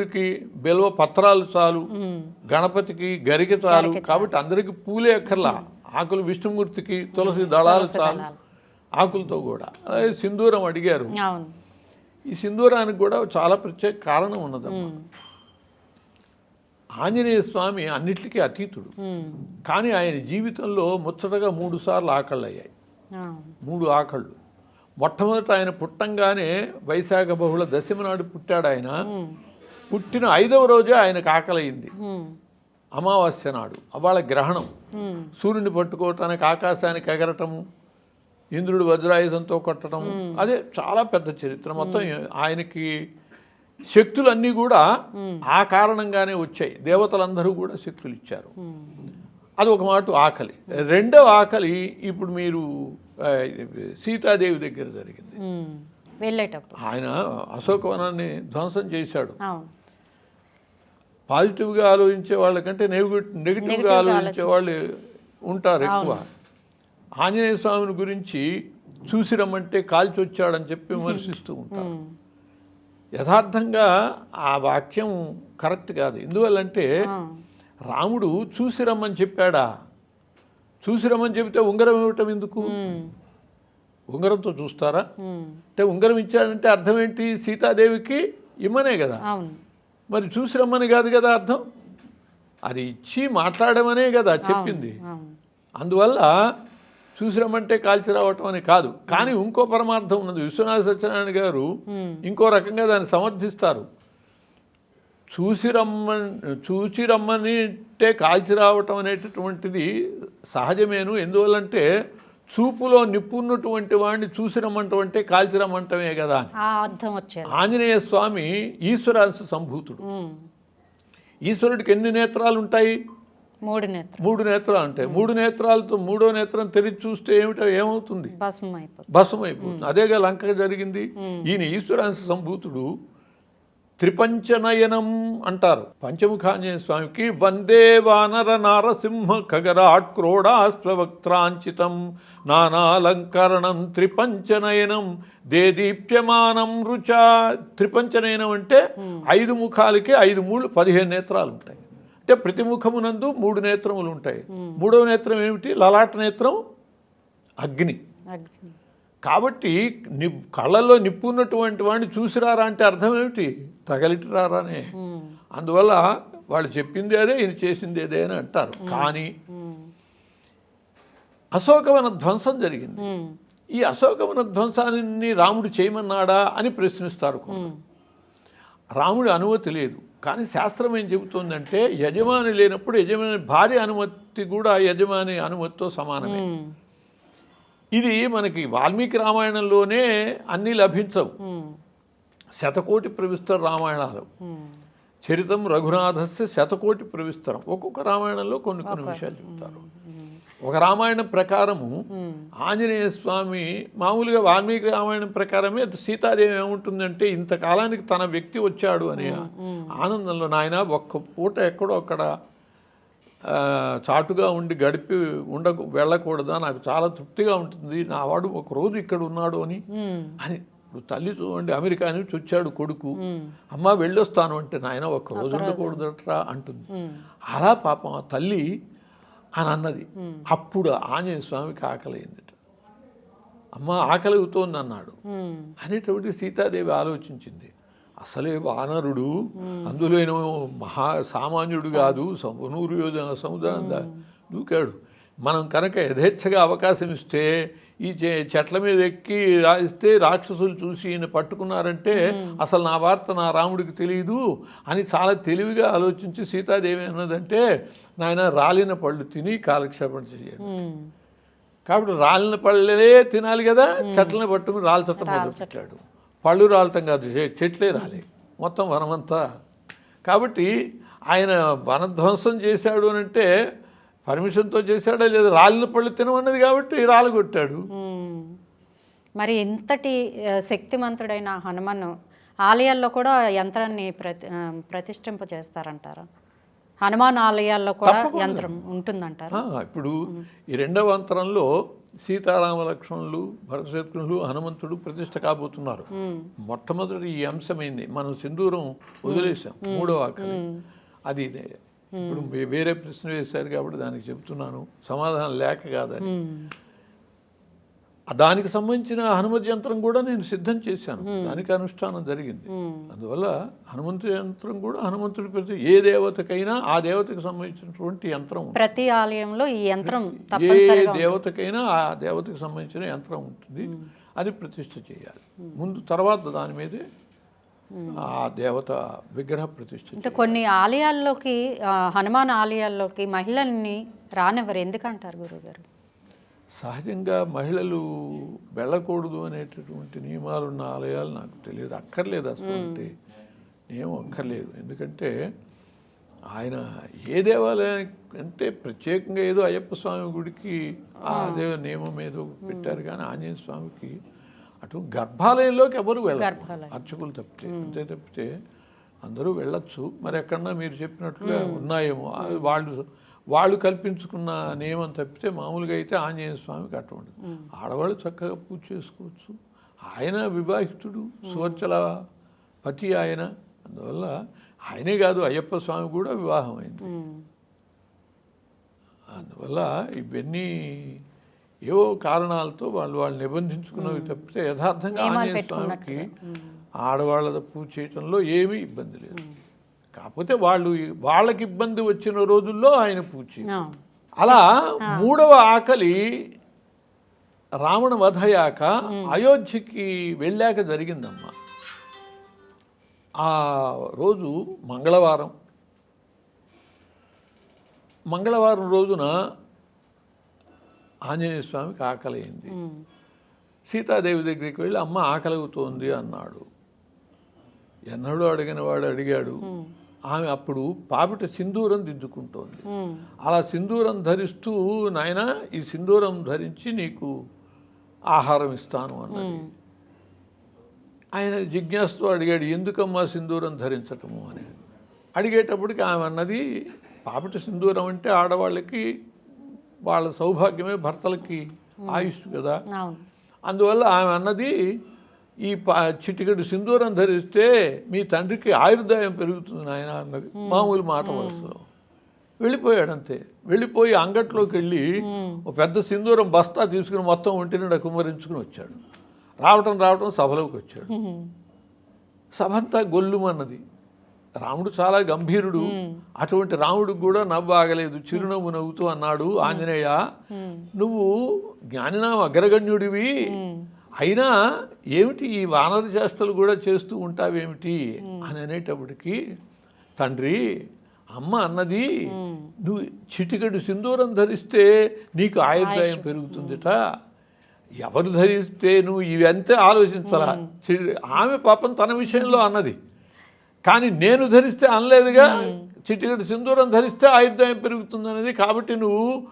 దేవుడికి బిల్వ పత్రాలు చాలు గణపతికి గరిక చాలు. కాబట్టి అందరికి పూలే అక్కర్లా. ఆకులు విష్ణుమూర్తికి తులసి దళాలు చాలు. ఆకులతో కూడా. సింధూరం అడిగారు. ఈ సింధూరానికి కూడా చాలా ప్రత్యేక కారణం ఉన్నదమ్మా. ఉమ్, ఆంజనేయ స్వామి అన్నిటికీ అతీతుడు. కానీ ఆయన జీవితంలో ముచ్చటగా మూడు సార్లు ఆకళ్ళు అయ్యాయి. మూడు ఆకళ్ళు. మొట్టమొదట ఆయన పుట్టంగానే వైశాఖ బహుళ దశమి నాడు పుట్టాడు ఆయన. పుట్టిన ఐదవ రోజే ఆయనకు ఆకలయింది అమావాస్య నాడు అవాళ గ్రహణం. సూర్యుని పట్టుకోవటానికి ఆకాశానికి ఎగరటము ఇంద్రుడు వజ్రాయుధంతో కొట్టడం అదే చాలా పెద్ద చరిత్ర. మొత్తం ఆయనకి శక్తులన్నీ కూడా ఆ కారణంగానే వచ్చాయి. దేవతలందరూ కూడా శక్తులు ఇచ్చారు. అది ఒక మాట ఆకలి. రెండవ ఆకలి ఇప్పుడు మీరు సీతాదేవి దగ్గర జరిగింది. ఆయన అశోకవనాన్ని ధ్వంసం చేశాడు. పాజిటివ్గా ఆలోచించే వాళ్ళకంటే నెగిటివ్ నెగిటివ్గా ఆలోచించే వాళ్ళు ఉంటారు ఎక్కువ. ఆంజనేయ స్వామిని గురించి చూసి రమ్మంటే కాల్చి వచ్చాడని చెప్పి విమర్శిస్తూ ఉంటారు. యథార్థంగా ఆ వాక్యం కరెక్ట్ కాదు. ఎందువల్లంటే రాముడు చూసి రమ్మని చెప్పాడా? చూసి రమ్మని చెబితే ఉంగరం ఇవ్వటం ఎందుకు? ఉంగరంతో చూస్తారా? అంటే ఉంగరం ఇచ్చాడంటే అర్థం ఏంటి? సీతాదేవికి ఇమ్మనే కదా. మరి చూసి రమ్మని కాదు కదా అర్థం? అది ఇచ్చి మాట్లాడమనే కదా చెప్పింది. అందువల్ల చూసి రమ్మంటే కాల్చి రావటం అని కాదు. కానీ ఇంకో పరమార్థం ఉన్నది. విశ్వనాథ సత్యనారాయణ గారు ఇంకో రకంగా దాన్ని సమర్థిస్తారు. చూసి రమ్మని చూసి రమ్మని అంటే కాల్చి రావటం అనేటటువంటిది సహజమేను. ఎందువల్లంటే చూపులో నిప్పున్నటువంటి వాడిని చూసి రమ్మంటం అంటే కాల్చి రమ్మంటమే కదా అర్థం ఆంజనేయ స్వామి ఈశ్వరాంశ సంభూతుడు. ఈశ్వరుడికి ఎన్ని నేత్రాలు ఉంటాయి మూడు నేత్రం మూడు నేత్రాలు ఉంటాయి మూడు నేత్రాలతో మూడో నేత్రం తెరిచి చూస్తే ఏమిటో ఏమవుతుంది? భస్మం అయిపోతుంది అదేగా లంక జరిగింది. ఈయన ఈశ్వరాంశ సంభూతుడు త్రిపంచనయనం అంటారు. పంచముఖాంజనేయ స్వామికి వందే వానర నారసింహ ఖగరాట్ క్రోడాశ్వక్త్రాంచితం నానాలంకరణం త్రిపంచనయనం దేదీప్యమానం రుచ. త్రిపంచనయనం అంటే ఐదు ముఖాలకి ఐదు మూడు పదిహేను నేత్రాలు ఉంటాయి. అంటే ప్రతి ముఖమునందు మూడు నేత్రములు ఉంటాయి. మూడవ నేత్రం ఏమిటి? లలాట నేత్రం అగ్ని. అగ్ని. కాబట్టి ని కళ్ళల్లో నిప్పు ఉన్నటువంటి వాడిని చూసిరారా అంటే అర్థం ఏమిటి? తగలిటిరారానే అందువల్ల వాళ్ళు చెప్పింది అదే ఈయన చేసింది అదే అని అంటారు. కానీ అశోకవన ధ్వంసం జరిగింది. ఈ అశోకవన ధ్వంసాన్ని రాముడు చేయమన్నాడా అని ప్రశ్నిస్తారు రాముడి అనుమతి లేదు. కానీ శాస్త్రం ఏం చెబుతోందంటే యజమాని లేనప్పుడు యజమాని భార్య అనుమతి కూడా యజమాని అనుమతితో సమానమే. ఇది మనకి వాల్మీకి రామాయణంలోనే అన్నీ లభించవు. శతకోటి ప్రవిస్తర రామాయణాలు. చరితం రఘునాథస్య శతకోటి ప్రవిస్తరం ఒక్కొక్క రామాయణంలో కొన్ని కొన్ని విషయాలు చెప్తారు. ఒక రామాయణం ప్రకారము ఆంజనేయ స్వామి మామూలుగా వాల్మీకి రామాయణం ప్రకారమే సీతాదేవి ఏముంటుందంటే ఇంతకాలానికి తన వ్యక్తి వచ్చాడు అనే ఆనందంలో నాయన ఒక్క పూట ఎక్కడో అక్కడ చాటుగా ఉండి గడిపి ఉండ వెళ్ళకూడదా? నాకు చాలా తృప్తిగా ఉంటుంది. నా వాడు ఒక రోజు ఇక్కడ ఉన్నాడు అని. అని ఇప్పుడు తల్లి చూడండి అమెరికా నుంచి వచ్చాడు కొడుకు. అమ్మ వెళ్ళొస్తాను అంటే నాయన ఒక్క రోజు ఉండకూడదట్రా అంటుంది. అలా పాపం ఆ తల్లి అని అన్నది. అప్పుడు ఆంజనేయ స్వామికి ఆకలైందిట. అమ్మ ఆకలి అవుతోంది అన్నాడు అనేటువంటి సీతాదేవి ఆలోచించింది. అసలే వానరుడు. అందులో మహా సామాన్యుడు కాదు సము- నూరు యోజన సముద్రం దూకాడు. మనం కనుక యథేచ్ఛగా అవకాశం ఇస్తే ఈ చె- చెట్ల మీద ఎక్కి రాయిస్తే రాక్షసులు చూసి ఈయన పట్టుకున్నారంటే అసలు నా వార్త నా రాముడికి తెలియదు అని చాలా తెలివిగా ఆలోచించి సీతాదేవి అన్నదంటే నాయన రాలిన పళ్ళు తిని కాలక్షేపణ చేయాలి కాబట్టి రాలిన పళ్ళే తినాలి కదా చెట్లను పట్టుకుని రాల్చటం మొదలుపెట్టాడు పళ్ళు రాలటం కాదు చెట్లే రాలే. మొత్తం వనమంతా. కాబట్టి ఆయన వనధ్వంసం చేశాడు అని అంటే పర్మిషన్తో చేశాడా లేదా రాలిన పళ్ళు తినమన్నది కాబట్టి రాలగొట్టాడు మరి ఇంతటి శక్తిమంతుడైన హనుమను ఆలయాల్లో కూడా యంత్రాన్ని ప్రతి ప్రతిష్ఠింప చేస్తారంటారా? హనుమాన్ ఆలయాల్లో కూడా. యంత్రం ఉంటుందంటారు. ఇప్పుడు ఈ రెండవ అంతరంలో సీతారామ లక్ష్మణులు భరతశత్రులు హనుమంతుడు ప్రతిష్ట కాబోతున్నారు. మొట్టమొదటి ఈ అంశమైంది. మనం సింధూరం వదిలేసాం మూడవ ఆకలి అది ఇదే. ఇప్పుడు వేరే ప్రశ్న వేశారు కాబట్టి దానికి చెప్తున్నాను. సమాధానం లేక కాదని. దానికి సంబంధించిన హనుమత్ యంత్రం కూడా నేను సిద్ధం చేశాను. దానికి అనుష్ఠానం జరిగింది. అందువల్ల హనుమంతు యంత్రం కూడా హనుమంతుడి ప్రతి ఏ దేవతకైనా ఆ దేవతకు సంబంధించినటువంటి యంత్రం. ప్రతి ఆలయంలో ఈ యంత్రం ఏ దేవతకైనా ఆ దేవతకు సంబంధించిన యంత్రం ఉంటుంది. అది ప్రతిష్ఠ చేయాలి. ముందు తర్వాత దాని మీదే ఆ దేవత విగ్రహ ప్రతిష్ఠ అంటే కొన్ని ఆలయాల్లోకి హనుమాన్ ఆలయాల్లోకి మహిళల్ని రానివ్వరు. ఎందుకంటారు గురుగారు సహజంగా మహిళలు వెళ్ళకూడదు అనేటటువంటి నియమాలు ఉన్న ఆలయాలు నాకు తెలియదు. అక్కర్లేదు అసలు అంటే నియమం అక్కర్లేదు. ఎందుకంటే ఆయన ఏ దేవాలయానికి అంటే ప్రత్యేకంగా ఏదో అయ్యప్ప స్వామి గుడికి ఆ అదే నియమం ఏదో పెట్టారు కానీ ఆంజనేయ స్వామికి అటు గర్భాలయంలోకి ఎవరు వెళ్ళరు. అర్చకులు తప్పితే అంతే తప్పితే అందరూ వెళ్ళొచ్చు. మరి ఎక్కడన్నా మీరు చెప్పినట్లుగా ఉన్నాయేమో. వాళ్ళు వాళ్ళు కల్పించుకున్న నియమం తప్పితే మామూలుగా అయితే ఆంజనేయ స్వామికి అటువంటి ఆడవాళ్ళు చక్కగా పూజ చేసుకోవచ్చు. ఆయన వివాహితుడు సువర్చల పతి ఆయన. అందువల్ల ఆయనే కాదు అయ్యప్ప స్వామి కూడా వివాహం అయింది. అందువల్ల ఇవన్నీ ఏవో కారణాలతో వాళ్ళు వాళ్ళు నిబంధించుకున్నవి తప్పితే యథార్థంగా ఆంజనేయ స్వామికి ఆడవాళ్ళ పూజ చేయటంలో ఏమీ ఇబ్బంది లేదు. కాకపోతే వాళ్ళు వాళ్ళకి ఇబ్బంది వచ్చిన రోజుల్లో ఆయన. ఆ. అలా మూడవ ఆకలి రావణ వధయాక అయోధ్యకి వెళ్ళాక జరిగిందమ్మా. ఆ రోజు మంగళవారం. మంగళవారం రోజున ఆంజనేయ స్వామికి ఆకలి అయింది. సీతాదేవి దగ్గరికి వెళ్ళి అమ్మ ఆకలిగుతోంది అన్నాడు. ఎన్నడూ అడిగిన వాడు అడిగాడు. ఆమె అప్పుడు పాపిట సింధూరం దిద్దుకుంటోంది. అలా సింధూరం ధరిస్తూ నాయన ఈ సింధూరం ధరించి నీకు ఆహారం ఇస్తాను అన్నది. ఆయన జిజ్ఞాసతో అడిగాడు ఎందుకమ్మా సింధూరం ధరించటము అని. అడిగేటప్పటికి ఆమె అన్నది పాపిట సింధూరం అంటే ఆడవాళ్ళకి వాళ్ళ సౌభాగ్యమే భర్తలకి ఆయుష్ కదా. అందువల్ల ఆమె అన్నది ఈ పా చిటికెడు సింధూరం ధరిస్తే మీ తండ్రికి ఆయుర్దాయం పెరుగుతుంది నాయన అన్నది. మామూలు మాట వరుసలో వెళ్ళిపోయాడు అంతే వెళ్ళిపోయి అంగట్లోకి వెళ్ళి ఒక పెద్ద సింధూరం బస్తా తీసుకుని మొత్తం ఒంటి నిండా కుమ్మరించుకుని వచ్చాడు. రావటం రావటం సభలోకి వచ్చాడు. సభంతా గొల్లుమన్నది. రాముడు చాలా గంభీరుడు. అటువంటి రాముడికి కూడా నవ్వు ఆగలేదు. చిరునవ్వు నవ్వుతూ అన్నాడు ఆంజనేయ నువ్వు జ్ఞానినా అగ్రగణ్యుడివి. అయినా ఏమిటి ఈ వానర చేష్టలు కూడా చేస్తూ ఉంటావేమిటి అని అనేటప్పటికి తండ్రి అమ్మ అన్నది నువ్వు చిటికెడు సింధూరం ధరిస్తే నీకు ఆయుర్దాయం పెరుగుతుందిట. ఎవరు ధరిస్తే నువ్వు ఇవంతే ఆలోచించాలా? చి- ఆమె పాపం తన విషయంలో అన్నది. కానీ నేను ధరిస్తే అనలేదుగా. చిటికెడు సింధూరం ధరిస్తే ఆయుర్దాయం పెరుగుతుంది అనేది కాబట్టి నువ్వు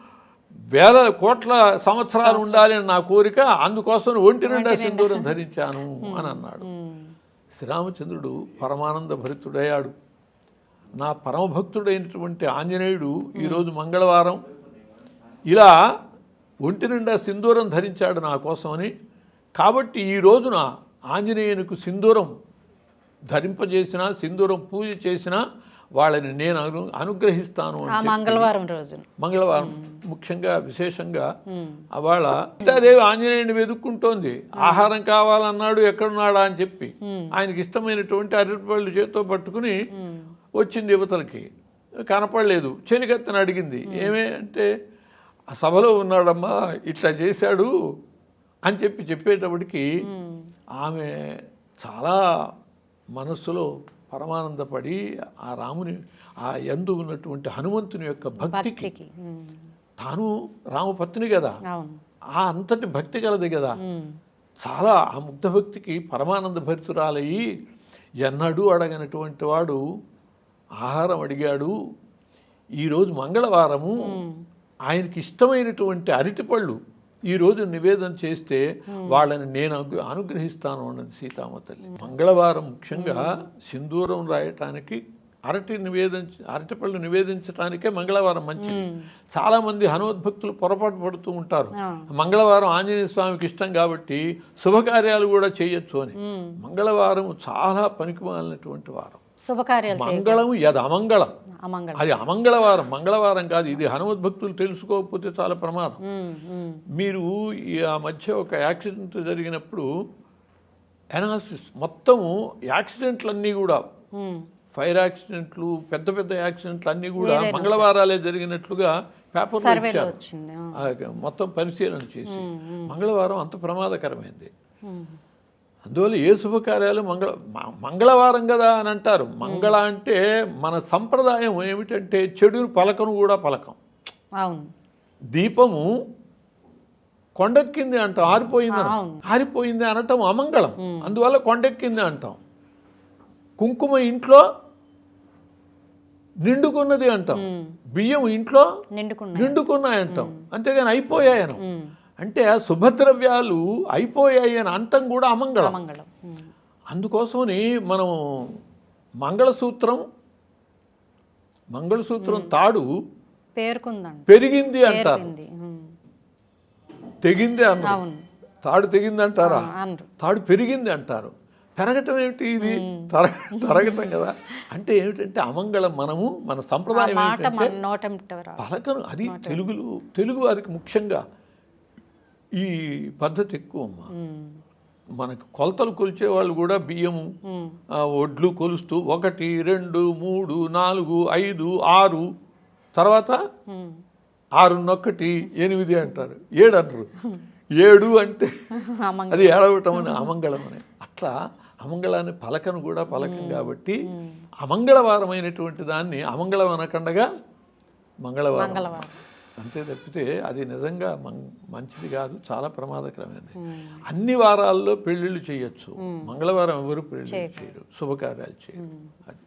వేల కోట్ల సంవత్సరాలు ఉండాలి అని నా కోరిక అందుకోసం ఒంటి నిండా సింధూరం ధరించాను అని అన్నాడు. శ్రీరామచంద్రుడు పరమానంద భరితుడయ్యాడు. నా పరమభక్తుడైనటువంటి ఆంజనేయుడు ఈరోజు మంగళవారం ఇలా ఒంటి నిండా సింధూరం ధరించాడు నా కోసమని. కాబట్టి ఈ రోజున ఆంజనేయునికి సింధూరం ధరింపజేసిన సింధూరం పూజ చేసినా వాళ్ళని నేను అను అనుగ్రహిస్తాను మంగళవారం రోజున. మంగళవారం ముఖ్యంగా విశేషంగా. అవాళ సీతాదేవి ఆంజనేయుని వెతుక్కుంటోంది. ఆహారం కావాలన్నాడు ఎక్కడున్నాడా అని చెప్పి. ఆయనకి ఇష్టమైనటువంటి అరటిపళ్ళు చేత్తో పట్టుకుని వచ్చింది యువతలకి కనపడలేదు. చెలికత్తని అడిగింది. ఏమే అంటే ఆ సభలో ఉన్నాడమ్మా ఇట్లా చేశాడు అని చెప్పి చెప్పేటప్పటికి ఆమె చాలా మనస్సులో పరమానందపడి ఆ రాముని ఆ యందు ఉన్నటువంటి హనుమంతుని యొక్క భక్తికి. తాను రామపత్ని కదా ఆ అంతటి భక్తి కలది కదా. చాలా ఆ ముగ్ధ భక్తికి పరమానంద భరితురాలయ్యి ఎన్నడూ అడగనటువంటి వాడు ఆహారం అడిగాడు. ఈరోజు మంగళవారము ఆయనకి ఇష్టమైనటువంటి అరటిపళ్ళు ఈరోజు నివేదన చేస్తే వాళ్ళని నేను అను- అనుగ్రహిస్తాను అన్నది సీతామ తల్లి మంగళవారం ముఖ్యంగా సింధూరం రాయటానికి అరటి నివేదించ అరటిపళ్ళు నివేదించడానికే మంగళవారం మంచిది. చాలామంది హనుమద్భక్తులు పొరపాటు పడుతూ ఉంటారు. మంగళవారం ఆంజనేయ స్వామికి ఇష్టం కాబట్టి శుభకార్యాలు కూడా చేయొచ్చు అని. మంగళవారం చాలా పనికిమాలినటువంటి వారం. శుభకార్యాలు మంగళం యది అమంగళం. అమంగళం. అది అమంగళవారం. మంగళవారం కాదు ఇది హనుమద్భక్తులు తెలుసుకోకపోతే చాలా ప్రమాదం. మీరు ఈ ఆ మధ్య ఒక యాక్సిడెంట్ జరిగినప్పుడు అనాలిసిస్ మొత్తము యాక్సిడెంట్లన్నీ కూడా. ఫైర్ యాక్సిడెంట్లు పెద్ద పెద్ద యాక్సిడెంట్లు అన్నీ కూడా మంగళవారాలే జరిగినట్లుగా. ఆ, మొత్తం పరిశీలన చేసి. మంగళవారం అంత ప్రమాదకరమైంది. అందువల్ల ఏ శుభకార్యాలు మంగళ మంగళవారం కదా అని అంటారు. మంగళ అంటే మన సంప్రదాయం ఏమిటంటే చెడు పలకను కూడా పలకం. అవును. దీపము కొండెక్కింది అంటాం. ఆరిపోయింది. ఆరిపోయింది అనటం అమంగళం. అందువల్ల కొండెక్కింది అంటాం. కుంకుమ ఇంట్లో నిండుకున్నది అంటాం. బియ్యం ఇంట్లో నిండుకున్నాయి. అంటాం. అంతేగాని అయిపోయాయి అనం. ఉమ్. అంటే ఆ శుభద్రవ్యాలు అయిపోయాయి అని అంటాం కూడా అమంగళం. అందుకోసమని మనం మంగళసూత్రం మంగళసూత్రం తాడు పేర్కొందండి పెరిగింది అంటారు. తెగింది అన్నారు. తాడు తెగింది అంటారా తాడు పెరిగింది అంటారు. పెరగటం ఏమిటి ఇది? తర తరగటం కదా. అంటే ఏమిటంటే అమంగళం మనము మన సంప్రదాయం ఏంటంటే పలకను అది తెలుగులు తెలుగు వారికి ముఖ్యంగా ఈ పద్ధతి ఎక్కువ అమ్మా మనకు కొలతలు కొలిచే వాళ్ళు కూడా బియ్యము ఒడ్లు కొలుస్తూ ఒకటి రెండు మూడు నాలుగు ఐదు ఆరు తర్వాత ఆరున్నొక్కటి ఎనిమిది అంటారు. ఏడు అంటారు. ఏడు అంటే అది ఏడవటం అని అమంగళం అని. అట్లా అమంగళాన్ని పలకను కూడా పలకం కాబట్టి అమంగళవారమైనటువంటి దాన్ని అమంగళం అనకుండగా మంగళవారం. అంతే తప్పితే అది నిజంగా మం- మంచిది కాదు చాలా ప్రమాదకరమైనది. అన్ని వారాల్లో పెళ్ళిళ్ళు చేయొచ్చు. మంగళవారం ఎవరు పెళ్ళిళ్ళు చేయరు. శుభకార్యాలు చేయరు. అది.